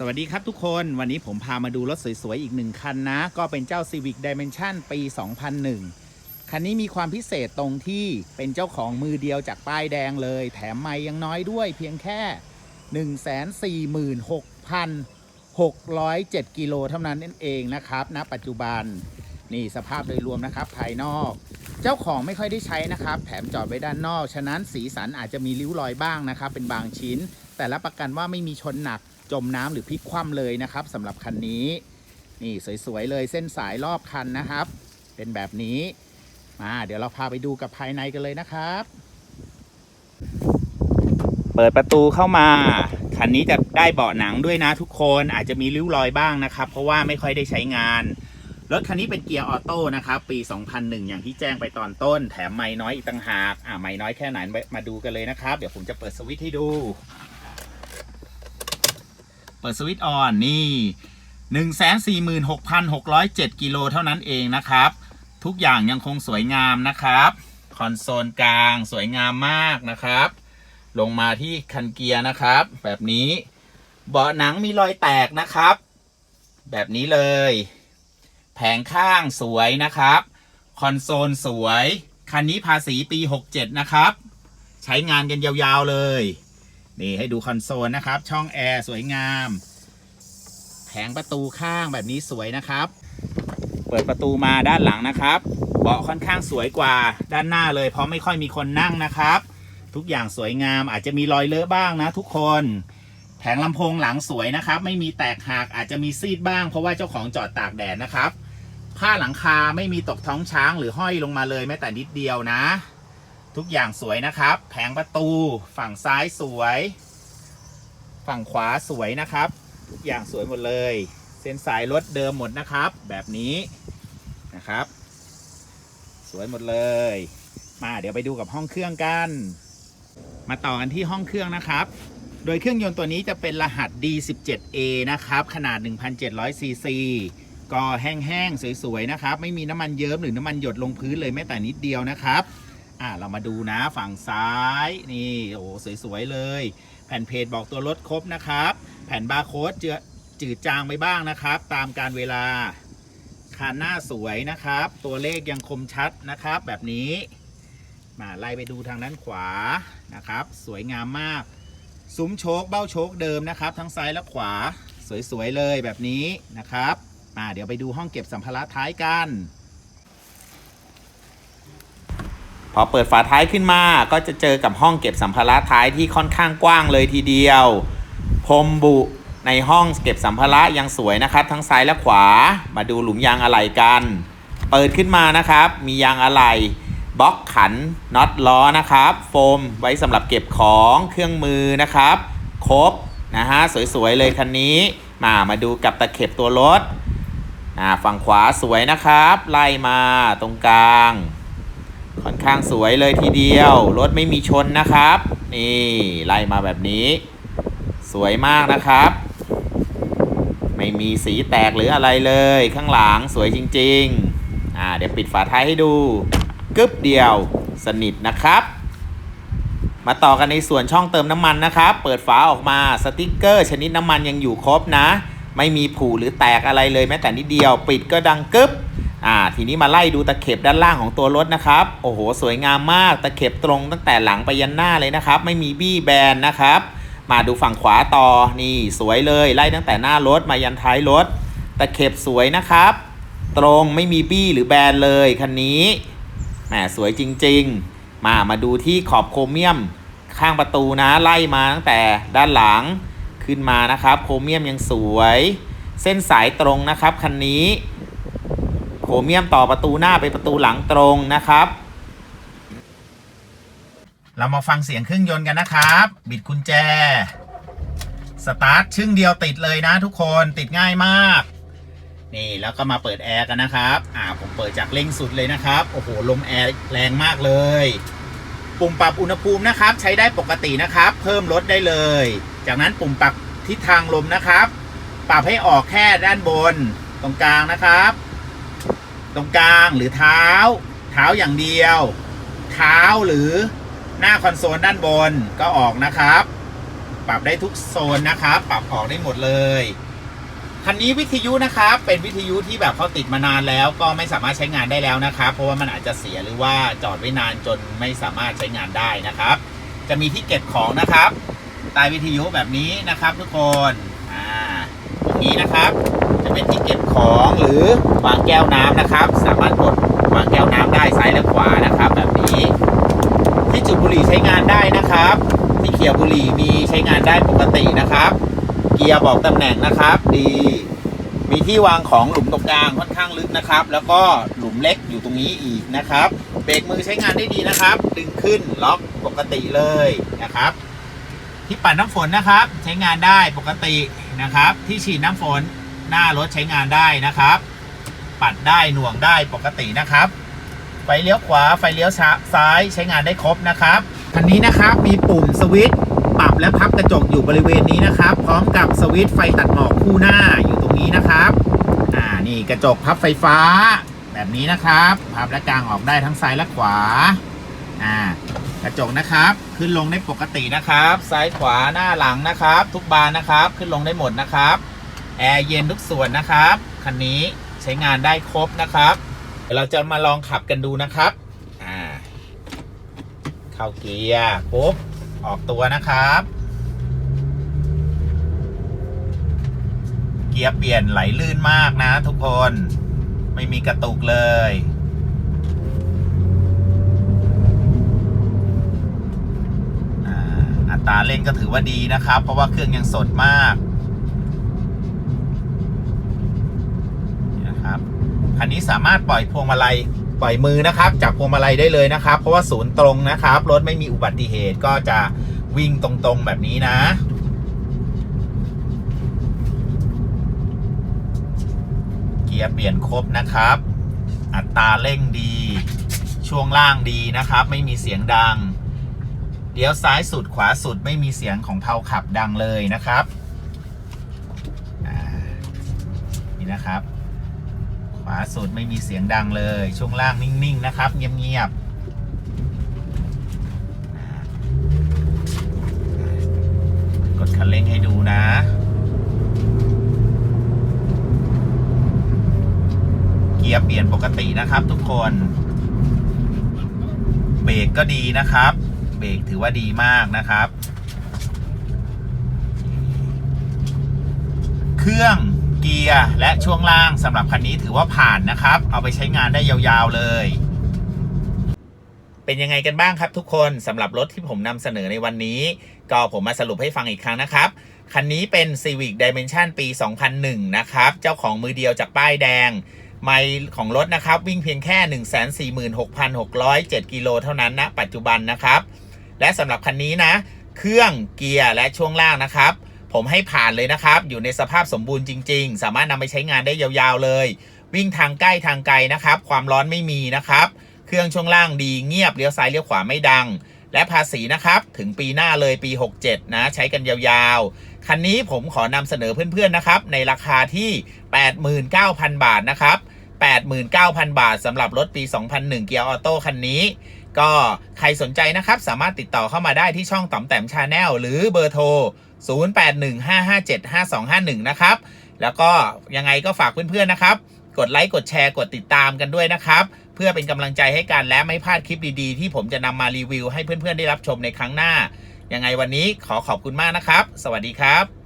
สวัสดีครับทุกคนวันนี้ผมพามาดูรถสวยๆ อีกหนึ่งคันนะ ก็เป็นเจ้า Civic Dimension ปี 2001 คันนี้มีความพิเศษตรงที่เป็นเจ้าของมือเดียวจากป้ายแดงเลย แถมไม่ยังน้อยด้วยเพียงแค่ 146,607 กิโลเท่านั้นนั่นเองนะครับณปัจจุบัน นี่สภาพโดยรวมนะครับภายนอก เจ้าของไม่ค่อยได้ใช้นะครับ แถมจอดไว้ด้านนอก ฉะนั้นสีสันอาจจะมีริ้วรอยบ้างนะครับเป็นบางชิ้น แต่รับประกันว่าไม่มีชนหนัก จมน้ำหรือพลิกคว่ำเลยนะครับสำหรับคันนี้ นี่สวยๆเลยเส้นสายรอบคันนะครับ เป็นแบบนี้มาเดี๋ยวเราพาไปดูกับภายในกันเลยนะครับ เปิดประตูเข้ามาคันนี้จะได้เบาะหนังด้วยนะทุกคนอาจจะมีริ้วรอยบ้างนะครับ เพราะว่าไม่ค่อยได้ใช้งานรถคันนี้เป็นเกียร์ออโต้นะครับ ปี 2001 อย่างที่แจ้งไปตอนต้น แถมไม่น้อยอีกต่างหาก อ่าไม่น้อยแค่ไหนมาดูกันเลยนะครับ เดี๋ยวผมจะเปิดสวิตช์ให้ดู ปิดสวิตช์ออนนี่ 146,607 กิโลเท่านั้นเองนะครับ ทุกอย่างยังคงสวยงามนะครับ คอนโซลกลางสวยงามมากนะครับ ลงมาที่คันเกียร์นะครับ แบบนี้เบาะหนังมีรอยแตกนะครับ แบบนี้เลย แผงข้างสวยนะครับ คอนโซลสวย คันนี้ภาษีปี 67 นะครับ ใช้งานกันยาวๆเลย นี่ให้ดูคอนโซลนะครับ ช่องแอร์สวยงาม แผงประตูข้างแบบนี้สวยนะครับ เปิดประตูมาด้านหลังนะครับ เบาะค่อนข้างสวยกว่าด้านหน้าเลยเพราะไม่ค่อยมีคนนั่งนะครับ ทุกอย่างสวยงามอาจจะมีรอยเลอะบ้างนะ ทุกคน แผงลำโพงหลังสวยนะครับ ไม่มีแตกหักอาจจะมีซีดบ้าง เพราะว่าเจ้าของจอดตากแดดนะครับผ้าหลังคาไม่มีตกท้องช้างหรือห้อยลงมาเลยแม้แต่นิดเดียวนะ ทุกอย่างสวยนะครับ แผงประตูฝั่งซ้ายสวย ฝั่งขวาสวยนะครับ ทุกอย่างสวยหมดเลย เส้นสายรถเดิมหมดนะครับ แบบนี้นะครับ สวยหมดเลย มาเดี๋ยวไปดูกับห้องเครื่องกัน มาต่อกันที่ห้องเครื่องนะครับ โดยเครื่องยนต์ตัวนี้จะเป็นรหัส D17A นะครับ ขนาด 1,700 ซีซีก็แห้งๆ สวยๆ นะครับ ไม่มีน้ำมันเยิ้มหรือน้ำมันหยดลงพื้นเลยแม้แต่นิดเดียวนะครับ อ่าเรามาดูนะฝั่งซ้ายนี่โอ้สวยๆเลย แผ่นเพจบอกตัวรถครบนะครับ แผ่นบาร์โค้ดเจือจืดจางไปบ้างนะครับ ตามการเวลาคานหน้าสวยนะครับ ตัวเลขยังคมชัดนะครับ แบบนี้ มาไล่ไปดูทางด้านขวานะครับ สวยงามมาก ซุ้มโชคเบ้าโชคเดิมนะครับ ทั้งซ้ายและขวาสวยๆเลยแบบนี้นะครับมาเดี๋ยวไปดูห้องเก็บสัมภาระท้ายกัน พอเปิดฝาท้ายขึ้นมาก็จะเจอกับห้องเก็บสัมภาระท้ายที่ค่อนข้างกว้างเลยทีเดียว พรมบุในห้องเก็บสัมภาระยังสวยนะครับ ทั้งซ้ายและขวามาดูหลุมยางอะไหล่กัน เปิดขึ้นมานะครับ มียางอะไหล่บล็อกขันน็อตล้อนะครับ โฟมไว้สำหรับเก็บของเครื่องมือนะครับ ครบนะฮะสวยๆเลยคันนี้ มามาดูกับตะเข็บตัวรถอ่าฝั่งขวาสวยนะครับ ไล่มาตรงกลาง ค่อนข้างสวยเลยทีเดียว รถไม่มีชนนะครับ นี่ไล่มาแบบนี้ สวยมากนะครับ ไม่มีสีแตกหรืออะไรเลยข้างหลังสวยจริง ๆ อ่า เดี๋ยวปิดฝาท้ายให้ดูกึ๊บเดียวสนิทนะครับ มาต่อกันในส่วนช่องเติมน้ำมันนะครับ เปิดฝาออกมาสติกเกอร์ ชนิดน้ำมันยังอยู่ครบนะ ไม่มีผุหรือแตกอะไรเลยแม้แต่นิดเดียว ปิดก็ดังกึ๊บ อ่าทีนี้มาไล่ดูตะเข็บด้านล่างของตัวรถนะครับ โอ้โห สวยงามมากตะเข็บตรงตั้งแต่หลังไปยันหน้าเลยนะครับ ไม่มีบี้แบนนะครับ มาดูฝั่งขวาต่อนี่สวยเลยไล่ตั้งแต่หน้ารถมายันท้ายรถ ตะเข็บสวยนะครับ ตรงไม่มีบี้หรือแบนเลยคันนี้แหมสวยจริง ๆ มามาดูที่ขอบโครเมียมข้างประตูนะไล่มาตั้งแต่ด้านหลังขึ้นมานะครับ โครเมียมยังสวย เส้นสายตรงนะครับคันนี้ โครเมียมต่อประตูหน้าไปประตูหลังตรงนะครับ เรามาฟังเสียงเครื่องยนต์กันนะครับ บิดกุญแจ สตาร์ทชึ่งเดียวติดเลยนะทุกคนติดง่ายมาก นี่แล้วก็มาเปิดแอร์กันนะครับ อ่าผมเปิดจากเร่งสุดเลยนะครับ โอ้โหลมแอร์แรงมากเลย ปุ่มปรับอุณหภูมินะครับ ใช้ได้ปกตินะครับ เพิ่มลดได้เลย จากนั้นปุ่มปรับทิศทางลมนะครับ ปรับให้ออกแค่ด้านบนตรงกลางนะครับ ตรงกลางหรือเท้า เท้าอย่างเดียว เท้าหรือหน้าคอนโซลด้านบนก็ออกนะครับ ปรับได้ทุกโซนนะครับ ปรับออกได้หมดเลยคันนี้วิทยุนะครับ เป็นวิทยุที่แบบเขาติดมานานแล้ว ก็ไม่สามารถใช้งานได้แล้วนะครับ เพราะว่ามันอาจจะเสียหรือว่าจอดไว้นานจนไม่สามารถใช้งานได้นะครับ จะมีที่เก็บของนะครับใต้วิทยุแบบนี้นะครับ ทุกคนอ่าตรงนี้นะครับ จะเป็นที่เก็บของหรือวางแก้วน้ำนะครับ สามารถกดวางแก้วน้ำได้ซ้ายและขวานะครับ แบบนี้ ที่จุดบุหรี่ใช้งานได้นะครับ ที่เขียบุหรี่มีใช้งานได้ปกตินะครับ เกียร์บอกตำแหน่งนะครับ ดี มีที่วางของหลุมตรงกลางค่อนข้างลึกนะครับ แล้วก็หลุมเล็กอยู่ตรงนี้อีกนะครับเบรกมือใช้งานได้ดีนะครับ ดึงขึ้นล็อกปกติเลยนะครับ ที่ปัดน้ำฝนนะครับ ใช้งานได้ปกตินะครับ ที่ฉีดน้ำฝน หน้ารถใช้งานได้นะครับ ปัดได้หน่วงได้ปกตินะครับ ไฟเลี้ยวขวาไฟเลี้ยวซ้ายใช้งานได้ครบนะครับคันนี้นะครับมีปุ่มสวิตช์ปรับและพับกระจกอยู่บริเวณนี้นะครับ พร้อมกับสวิตช์ไฟตัดหมอกคู่หน้าอยู่ตรงนี้นะครับอ่านี่กระจกพับไฟฟ้า แบบนี้นะครับพับและกางออกได้ทั้งซ้ายและขวาอ่ากระจกนะครับ ขึ้นลงได้ปกตินะครับ ซ้ายขวาหน้าหลังนะครับ ทุกบานนะครับ ขึ้นลงได้หมดนะครับ แอร์เย็นทุกส่วนนะครับ คันนี้ใช้งานได้ครบนะครับ เดี๋ยวเราจะมาลองขับกันดูนะครับ อ่า เข้าเกียร์ปุ๊บ ออกตัวนะครับ เกียร์เปลี่ยนไหลลื่นมากนะทุกคน ไม่มีกระตุกเลยอ่าอัตราเร่งก็ถือว่าดีนะครับ เพราะว่าเครื่องยังสดมากนี่นะครับ คั นนี้สามารถปล่อยพวงมาลัยปล่อยมือนะครับจากพวงมาลัยได้เลยนะครับ เพราะว่าศูนย์ตรงนะครับรถไม่มีอุบัติเหตุก็จะวิ่งตรงๆแบบนี้นะ เกียร์เปลี่ยนครบนะครับ อัตราเร่งดี ช่วงล่างดีนะครับ ไม่มีเสียงดังเลี้ยวซ้ายสุดขวาสุดไม่มีเสียงของเทาขับดังเลยนะครับนี่นะครับ ขวาสุดไม่มีเสียงดังเลย ช่วงล่างนิ่ง ๆ นะครับ เงียบ ๆกดคันเร่งให้ดูนะ เกียร์เปลี่ยนปกตินะครับทุกคน เบรกก็ดีนะครับ เบรกถือว่าดีมากนะครับ เครื่อง กียร์และช่วงล่างสำหรับคันนี้ถือว่าผ่านนะครับ เอาไปใช้งานได้ยาวๆเลย เป็นยังไงกันบ้างครับทุกคนสำหรับรถที่ผมนำเสนอในวันนี้ ก็ผมมาสรุปให้ฟังอีกครั้งนะครับ คันนี้เป็น Civic Dimension ปี 2001 นะครับ เจ้าของมือเดียวจากป้ายแดง ไมล์ของรถนะครับ วิ่งเพียงแค่ 146,607 กิโลเท่านั้นนะปัจจุบันนะครับ และสำหรับคันนี้นะ เครื่องเกียร์และช่วงล่างนะครับ ผมให้ผ่านเลยนะครับ อยู่ในสภาพสมบูรณ์จริง ๆ สามารถนำไปใช้งานได้ยาวๆเลย วิ่งทางใกล้ทางไกลนะครับ ความร้อนไม่มีนะครับ เครื่องช่วงล่างดีเงียบเลี้ยวซ้ายเลี้ยวขวาไม่ดัง และภาษีนะครับ ถึงปีหน้าเลยปี 67 นะ ใช้กันยาวๆ คันนี้ผมขอนำเสนอเพื่อนๆนะครับ ในราคาที่ 89,000 บาทนะครับ 89,000 บาทสำหรับรถปี 2001 เกียร์ออโต้คันนี้ ก็ใครสนใจนะครับสามารถติดต่อเข้ามาได้ที่ช่องต่อมแต้มชาแนลหรือเบอร์โทร 0815575251 นะครับ แล้วก็ยังไงก็ฝากเพื่อนๆนะครับ กดไลค์กดแชร์กดติดตามกันด้วยนะครับ เพื่อเป็นกำลังใจให้กันและไม่พลาดคลิปดีๆ ที่ผมจะนำมารีวิวให้เพื่อนๆได้รับชมในครั้งหน้า ยังไงวันนี้ขอขอบคุณมากนะครับ สวัสดีครับ